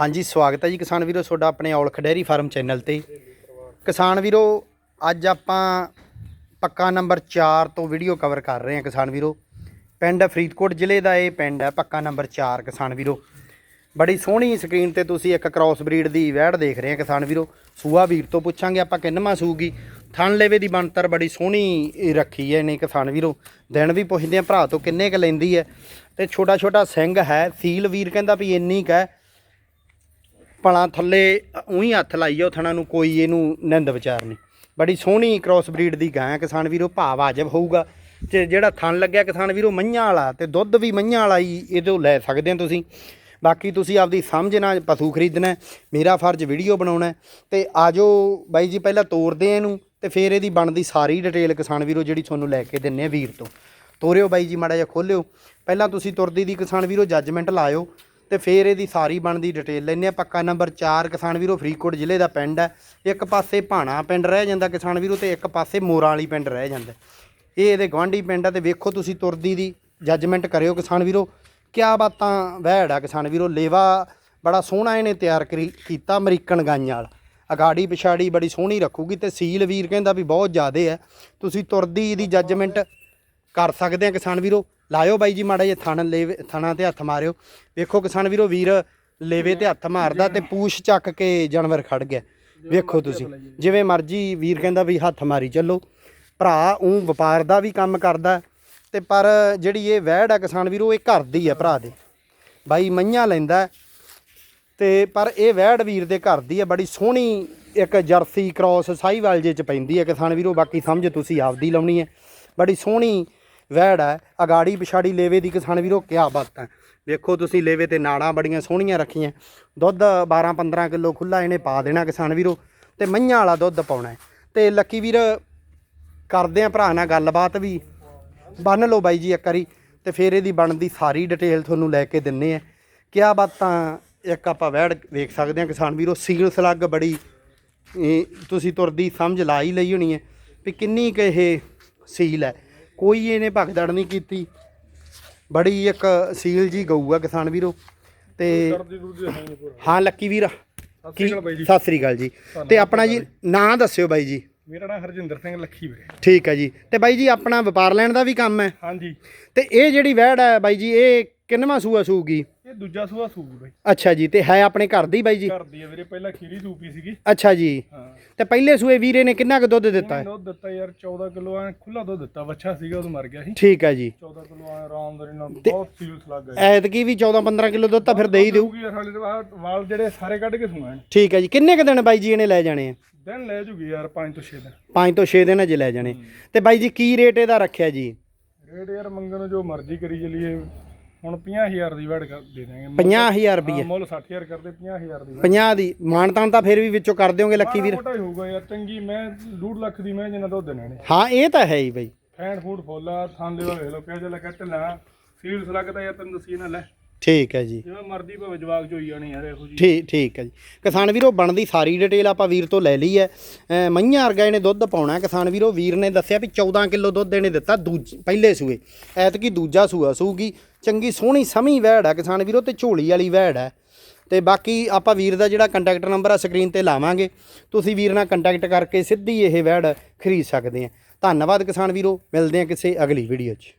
ਹਾਂਜੀ, ਸਵਾਗਤ ਹੈ ਜੀ ਕਿਸਾਨ ਵੀਰੋ, ਤੁਹਾਡਾ ਆਪਣੇ ਔਲਖ ਡੈਰੀ ਫਾਰਮ ਚੈਨਲ ਤੇ। ਕਿਸਾਨ ਵੀਰੋ, ਅੱਜ ਆਪਾਂ ਪੱਕਾ ਨੰਬਰ 4 ਤੋਂ ਵੀਡੀਓ ਕਵਰ ਕਰ ਰਹੇ ਹਾਂ ਕਿਸਾਨ ਵੀਰੋ। ਪਿੰਡ ਫਰੀਦਕੋਟ ਜ਼ਿਲ੍ਹੇ ਦਾ ਇਹ ਪਿੰਡ ਹੈ, ਪੱਕਾ ਨੰਬਰ 4 ਕਿਸਾਨ ਵੀਰੋ। ਬੜੀ ਸੋਹਣੀ ਸਕਰੀਨ ਤੇ ਤੁਸੀਂ ਇੱਕ ਕ੍ਰਾਸ ਬਰੀਡ ਦੀ ਵੈੜ ਦੇਖ ਰਹੇ ਆ ਕਿਸਾਨ ਵੀਰੋ। ਸੂਆ ਵੀਰ ਤੋਂ ਪੁੱਛਾਂਗੇ ਆਪਾਂ ਕਿੰਨਵਾਂ ਸੂਗੀ। ਥਣ ਲੇਵੇ ਦੀ ਬਣਤਰ ਬੜੀ ਸੋਹਣੀ ਰੱਖੀ ਹੈ ਇਹਨੇ ਕਿਸਾਨ ਵੀਰੋ। ਦਿਨ ਵੀ ਪੁੱਛਦੇ ਆ ਭਰਾ ਤੋਂ ਕਿੰਨੇ ਕ ਲੈਂਦੀ ਹੈ। ਤੇ ਛੋਟਾ ਛੋਟਾ ਸਿੰਘ ਹੈ, ਸੀਲ ਵੀਰ ਕਹਿੰਦਾ ਵੀ ਇੰਨੀ ਕ ਹੈ। ਭਲਾ ਥੱਲੇ ਉਹੀ ਹੱਥ ਲਾਈ ਜਾਓ ਥਣਾ ਨੂੰ ਕੋਈ ਇਹਨੂੰ ਨਿੰਦ ਵਿਚਾਰ ਨਹੀਂ। ਬੜੀ ਸੋਹਣੀ ਕ੍ਰਾਸ ਬਰੀਡ ਦੀ ਗਾਂ ਹੈ, ਕਿਸਾਨ ਵੀਰੋ ਭਾਅ ਵਾਜਬ ਹੋਊਗਾ। ਤੇ ਜਿਹੜਾ ਥਣ ਲੱਗਿਆ ਕਿਸਾਨ ਵੀਰੋ, ਮਈਆਂ ਵਾਲਾ, ਤੇ ਦੁੱਧ ਵੀ ਮਈਆਂ ਵਾਲਾ ਹੀ ਇਹਦੋਂ ਲੈ ਸਕਦੇ ਹੋ ਤੁਸੀਂ। ਬਾਕੀ ਤੁਸੀਂ ਆਪਦੀ ਸਮਝ ਨਾਲ ਪਸ਼ੂ ਖਰੀਦਣਾ ਮੇਰਾ ਫਰਜ਼ ਵੀਡੀਓ ਬਣਾਉਣਾ ਹੈ। ਤੇ ਆਜੋ ਬਾਈ ਜੀ, ਪਹਿਲਾਂ ਤੋਰਦੇ ਆ ਇਹਨੂੰ, ਤੇ ਫਿਰ ਇਹਦੀ ਬਣਦੀ ਸਾਰੀ ਡਿਟੇਲ ਕਿਸਾਨ ਵੀਰੋ, ਜਿਹੜੀ ਤੁਹਾਨੂੰ ਲੈ ਕੇ ਦਿੰਨੇ ਆ ਵੀਰ ਤੋਂ। ਤੋਰਿਓ ਬਾਈ ਜੀ, ਮਾੜਾ ਜਿਹਾ ਖੋਲਿਓ। ਪਹਿਲਾਂ ਤੁਸੀਂ ਤੁਰਦੀ ਦੀ ਕਿਸਾਨ ਵੀਰੋ ਜੱਜਮੈਂਟ ਲਾਇਓ। ਤੇ ਫਿਰ ਇਹਦੀ ਸਾਰੀ ਬਣਦੀ ਡਿਟੇਲ ਲੈਣੇ ਆ ਪੱਕਾ ਨੰਬਰ 4 ਕਿਸਾਨ ਵੀਰੋ ਫਰੀਦਕੋਟ ਜ਼ਿਲ੍ਹੇ ਦਾ ਪਿੰਡ ਹੈ। ਇੱਕ ਪਾਸੇ ਭਾਣਾ ਪਿੰਡ ਰਹਿ ਜਾਂਦਾ ਕਿਸਾਨ ਵੀਰੋ ਤੇ ਇੱਕ ਪਾਸੇ ਮੋਰਾਂ ਵਾਲੀ ਪਿੰਡ ਰਹਿ ਜਾਂਦਾ। ਇਹ ਇਹਦੇ ਗਵਾਂਢੀ ਪਿੰਡ ਆ ਤੇ ਵੇਖੋ ਤੁਸੀਂ ਤੁਰਦੀ ਦੀ ਜੱਜਮੈਂਟ ਕਰਿਓ ਕਿਸਾਨ ਵੀਰੋ ਕਿਆ ਬਾਤਾਂ ਵਹਿੜ ਆ ਕਿਸਾਨ ਵੀਰੋ ਲੇਵਾ ਬੜਾ ਸੋਹਣਾ ਇਹਨੇ ਤਿਆਰ ਕਰੀ, ਕੀਤਾ ਅਮਰੀਕਨ ਗਾਈਆਂ ਵਾਲਾ। ਅਗਾੜੀ ਪਿਛਾੜੀ ਬੜੀ ਸੋਹਣੀ ਰੱਖੂਗੀ ਤੇ ਸੀਲ ਵੀਰ ਕਹਿੰਦਾ ਵੀ ਬਹੁਤ ਜ਼ਿਆਦੇ ਹੈ। ਤੁਸੀਂ ਤੁਰਦੀ ਦੀ ਜੱਜਮੈਂਟ ਕਰ ਸਕਦੇ ਆ ਕਿਸਾਨ ਵੀਰੋ ਲਾਇਓ ਬਾਈ ਜੀ ਮਾੜਾ ਜਿਹਾ ਥਣ ਲੇਵੇ, ਥਣਾ ਤੇ ਹੱਥ ਮਾਰਿਓ। ਵੇਖੋ ਕਿਸਾਨ ਵੀਰੋ, ਵੀਰ ਲੇਵੇ ਤੇ ਹੱਥ ਮਾਰਦਾ ਤੇ ਪੂਛ ਚੱਕ ਕੇ ਜਾਨਵਰ ਖੜ ਗਿਆ। ਵੇਖੋ ਤੁਸੀਂ, ਜਿਵੇਂ ਮਰਜ਼ੀ ਵੀਰ ਕਹਿੰਦਾ ਵੀ ਹੱਥ ਮਾਰੀ ਚੱਲੋ। ਭਰਾ ਉਹ ਵਪਾਰ ਦਾ ਵੀ ਕੰਮ ਕਰਦਾ ਤੇ ਪਰ ਜਿਹੜੀ ਇਹ ਵਹਿੜ ਆ ਕਿਸਾਨ ਵੀਰੋ, ਇਹ ਘਰ ਦੀ ਆ ਭਰਾ ਦੇ। ਬਾਈ ਮਈਆਂ ਲੈਂਦਾ ਤੇ ਪਰ ਇਹ ਵਹਿੜ ਵੀਰ ਦੇ ਘਰ ਦੀ ਹੈ ਬੜੀ ਸੋਹਣੀ ਇੱਕ ਜਰਸੀ ਕ੍ਰਾਸ ਸਾਈਵਾਲ ਜੇ ਚ ਪੈਂਦੀ ਹੈ ਕਿਸਾਨ ਵੀਰੋ। ਬਾਕੀ ਸਮਝ ਤੁਸੀਂ ਆਪਦੀ ਲਾਉਣੀ ਹੈ ਬੜੀ ਸੋਹਣੀ ਵਹਿੜ ਹੈ, ਅਗਾੜੀ ਪਿਛਾੜੀ ਲੇਵੇ ਦੀ ਕਿਸਾਨ ਵੀਰੋ, ਕਿਆ ਬਾਤ ਹੈ। ਵੇਖੋ ਤੁਸੀਂ ਲੇਵੇ ਤੇ ਨਾੜਾਂ ਬੜੀਆਂ ਸੋਹਣੀਆਂ ਰੱਖੀਆਂ। ਦੁੱਧ 12 15 ਕਿਲੋ ਖੁੱਲਾ ਇਹਨੇ ਪਾ ਦੇਣਾ ਕਿਸਾਨ ਵੀਰੋ, ਤੇ ਮਈਆਂ ਵਾਲਾ ਦੁੱਧ ਪਾਉਣਾ ਹੈ। ਤੇ ਲੱਕੀ ਵੀਰ, ਕਰਦੇ ਆ ਭਰਾ ਨਾਲ ਗੱਲਬਾਤ ਵੀ। ਬੰਨ ਲਓ ਬਾਈ ਜੀ ਇੱਕ ਵਾਰੀ, ਤੇ ਫਿਰ ਇਹਦੀ ਬਣਦੀ ਸਾਰੀ ਡਿਟੇਲ ਤੁਹਾਨੂੰ ਲੈ ਕੇ ਦਿੰਨੇ ਆ ਕਿਆ ਬਾਤਾਂ ਇੱਕ ਆਪਾਂ ਵੈੜ ਵੇਖ ਸਕਦੇ ਆ ਕਿਸਾਨ ਵੀਰੋ, ਸੀਲ ਸਲੱਗ ਬੜੀ ਤੁਸੀਂ ਤੁਰਦੀ ਸਮਝ ਲਾ ਹੀ ਲਈ ਹੋਣੀ ਹੈ ਵੀ ਕਿੰਨੀ ਕੁ ਇਹ ਸੀਲ ਹੈ। ਕੋਈ ਇਹਨੇ ਭਗਦੜ ਨਹੀਂ ਕੀਤੀ। ਬੜੀ ਇੱਕ ਸੀਲ ਜੀ ਗਊ ਆ ਕਿਸਾਨ ਵੀਰੋ। ਤੇ ਹਾਂ ਲੱਕੀ ਵੀਰ। ਸਤਿ ਸ੍ਰੀ ਅਕਾਲ ਜੀ। ਤੇ ਆਪਣਾ ਜੀ ਨਾਂ ਦੱਸਿਓ ਬਾਈ ਜੀ। ਮੇਰਾ ਨਾਮ ਹਰਜਿੰਦਰ ਸਿੰਘ ਲੱਖੀ ਵੀਰੇ ਠੀਕ ਹੈ ਜੀ। ਤੇ ਬਾਈ ਜੀ ਆਪਣਾ ਵਪਾਰ ਲੈਣ ਦਾ ਵੀ ਕੰਮ ਹੈ। ਹਾਂਜੀ। ਤੇ ਇਹ ਜਿਹੜੀ ਵਹਿੜ ਹੈ ਬਾਈ ਜੀ ਇਹ ਕਿੰਨਵਾਂ ਸੂਆ ਸੂਗੀ ਇਹ ਦੂਜਾ ਸੂਆ ਸੂਗੀ ਬਾਈ। ਅੱਛਾ ਜੀ ਤੇ ਹੈ ਆਪਣੇ ਘਰ ਦੀ ਬਾਈ ਜੀ? ਘਰ ਦੀ ਆ ਵੀਰੇ ਪਹਿਲਾਂ ਖੀਰੀ ਸੂਪੀ ਸੀਗੀ। ਅੱਛਾ ਜੀ। ਹਾਂ। ਤੇ ਪਹਿਲੇ ਸੂਏ ਵੀਰੇ ਨੇ ਕਿੰਨਾ ਕੁ ਦੁੱਧ ਦਿੱਤਾ? ਹੈ ਦੁੱਧ ਦਿੱਤਾ ਯਾਰ 14 ਕਿਲੋ ਆ ਖੁੱਲਾ ਦੁੱਧ ਦਿੱਤਾ ਬੱਚਾ ਸੀਗਾ ਉਹ ਮਰ ਗਿਆ ਸੀ। ਠੀਕ ਹੈ ਜੀ। 14 ਕਿਲੋ ਆ ਆਰਾਮਦਾਰੀ ਨਾਲ ਬਹੁਤ ਸੀਲਸ ਲੱਗ ਗਏ ਐਤਕੀ ਵੀ 14 15 ਕਿਲੋ ਦੁੱਧ ਤਾਂ ਫਿਰ ਦੇ ਹੀ ਦੇਊ ਤੋਂ ਵਾਲ ਜਿਹੜੇ ਸਾਰੇ ਕੱਢ ਕੇ ਸੁਣਾ ਠੀਕ ਹੈ ਜੀ। ਕਿੰਨੇ ਕ ਦਿਨ ਬਾਈ ਜੀ ਇਹਨੇ ਲੈ ਜਾਣੇ ਆ? ਦਿਨ ਲੈ ਜੂਗੀ ਯਾਰ 5 ਤੋਂ 6 ਦਿਨ। 5 ਤੋਂ 6 ਦਿਨ ਅਜੇ ਲੈ ਜਾਣੇ। ਤੇ ਬਾਈ ਜੀ ਕੀ ਰੇਟ ਇਹਦਾ ਰੱਖਿਆ ਜੀ? ਰੇਟ ਯਾਰ ਮੰਗਣ ਨੂੰ ਜੋ ਮਰਜ਼ੀ ਕਰੀ ਚਲੀਏ। ਹੁਣ 50000 ਦੀ ਵੜ ਦੇ ਦਾਂਗੇ 50000 ਰੁਪਏ ਮੁੱਲ 60000 ਕਰਦੇ 50000 ਦੀ 50 ਦੀ ਮਾਨਤਾਨ ਤਾਂ ਫਿਰ ਵੀ ਵਿੱਚੋਂ ਕਰ ਦਿਓਗੇ ਲੱਕੀ ਵੀਰ। ਮੋਟਾ ਹੀ ਹੋਊਗਾ ਯਾਰ ਚੰਗੀ ਮੈਂ 2 ਲੱਖ ਦੀ ਮੈਂ ਜਿੰਨਾ ਦੁੱਧ ਦੇਣਾ ਨੇ ਹਾਂ ਇਹ ਤਾਂ ਹੈ ਹੀ ਬਾਈ। ਫੈਨ ਫੂਡ ਫੋਲਾ ਥਾਂ ਦੇ ਵੇਖ ਲੋ ਕਿਹੋ ਜਿਹਾ ਲੱਗਾ ਢਿੱਲਾ। ਸੀਲਸ ਲੱਗਦਾ ਯਾਰ ਤੈਨੂੰ ਦੱਸੀ ਨਾ ਲੈ। ਠੀਕ ਹੈ ਜੀ। ਜਿਵੇਂ ਮਰਦੀ ਭਾਵੇਂ ਜਵਾਕ ਚ ਹੋਈ ਜਾਣੀ ਯਾਰ ਇਹੋ ਜੀ ਠੀਕ ਠੀਕ ਹੈ ਜੀ। ਕਿਸਾਨ ਵੀਰੋ ਬਣਦੀ ਸਾਰੀ ਡਿਟੇਲ ਆਪਾਂ ਵੀਰ ਤੋਂ ਲੈ ਲਈ ਹੈ। ਮਈਆਂ ਵਰਗਾ ਇਹਨੇ ਦੁੱਧ ਪਾਉਣਾ। ਕਿਸਾਨ ਵੀਰੋ ਵੀਰ ਨੇ ਦੱਸਿਆ ਵੀ 14 ਕਿਲੋ ਦੁੱਧ ਇਹਨੇ ਦਿੱਤਾ ਦੂਜ ਪਹਿਲੇ ਸੂਏ। ਐਤਕੀ ਦੂਜਾ ਸੂਆ ਸੂਗੀ। ਚੰਗੀ ਸੋਹਣੀ ਸਮੀ ਵਹਿੜ ਹੈ ਕਿਸਾਨ ਵੀਰੋ ਤੇ ਝੋਲੀ ਵਾਲੀ ਵਹਿੜ ਹੈ ਤੇ ਬਾਕੀ ਆਪਾਂ ਵੀਰ ਦਾ ਜਿਹੜਾ ਕੰਟੈਕਟ ਨੰਬਰ ਆ ਸਕਰੀਨ ਤੇ ਲਾਵਾਂਗੇ। ਤੁਸੀਂ ਵੀਰ ਨਾਲ ਕੰਟੈਕਟ ਕਰਕੇ ਸਿੱਧੀ ਇਹ ਵਹਿੜ ਖਰੀਦ ਸਕਦੇ ਆ। ਧੰਨਵਾਦ ਕਿਸਾਨ ਵੀਰੋ, ਮਿਲਦੇ ਆ ਕਿਸੇ ਅਗਲੀ ਵੀਡੀਓ 'ਚ।